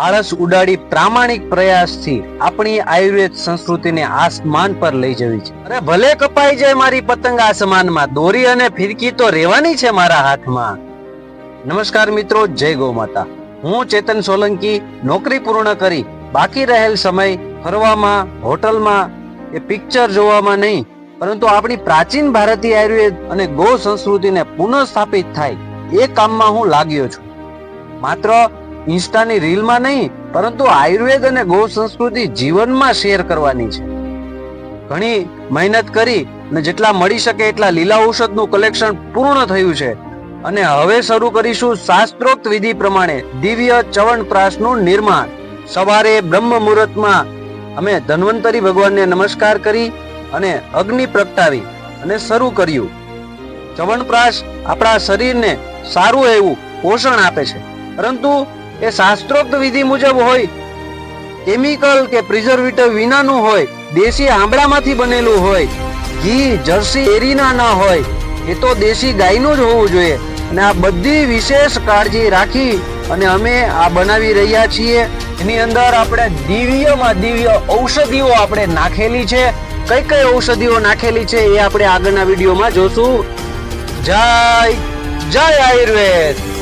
આળસ ઉડાડી પ્રામાણિક પ્રયાસથી આપણી આયુર્વેદ સંસ્કૃતિને આસમાન પર લઈ જવી છે. અરે ભલે કપાઈ જાય મારી પતંગ આસમાનમાં, દોરી અને ફિરકી તો રહેવાની છે મારા હાથમાં. નમસ્કાર મિત્રો, જય ગૌ માતા હું ચેતન સોલંકી, નોકરી પૂર્ણ કરી, બાકી રહેલ સમય ફરવામાં, હોટલમાં, એ પિક્ચર જોવામાં નહીં, પરંતુ આપણી પ્રાચીન ભારતીય આયુર્વેદ અને ગૌ સંસ્કૃતિને પુનઃ સ્થાપિત થાય એ કામમાં હું લાગ્યો છું. માત્ર ઇન્સ્ટાની રીલમાં નહીં, પરંતુ આયુર્વેદ અને ગૌ સંસ્કૃતિ જીવનમાં શેર કરવાની છે. ઘણી મહેનત કરી અને જેટલા મળી શકે એટલા લીલા ઔષધનું કલેક્શન પૂર્ણ થયું છે. અને હવે શરૂ કરીશું શાસ્ત્રોક્ત વિધિ પ્રમાણે દિવ્ય ચવણપ્રાશનું નિર્માણ. સવારે બ્રહ્મ મુહૂર્તમાં અમે ધન્વંતરી ભગવાનને નમસ્કાર કરી અને અગ્નિ પ્રગટાવી અને શરૂ કર્યું. ચવણપ્રાશ આપણા શરીરને સારું એવું પોષણ આપે છે. પરંતુ એ શાસ્ત્રોક્ત વિધિ મુજબ હોય, કેમિકલ કે પ્રિઝર્વેટિવ વિનાનું હોય, દેશી આંબળામાંથી બનેલું હોય, ઘી, જર્સી એરીના ના હોય, એ તો દેશી ગાયનું જ હોવું જોઈએ. અને આ બધી વિશેષ કાળજી રાખી અને અમે આ બનાવી રહ્યા છીએ. એની અંદર આપણે દિવ્યમાં દિવ્ય ઔષધિઓ આપણે નાખેલી છે. કઈ કઈ ઔષધિઓ નાખેલી છે એ આપણે આગળના વિડીયોમાં જોશું. જય જય આયુર્વેદ!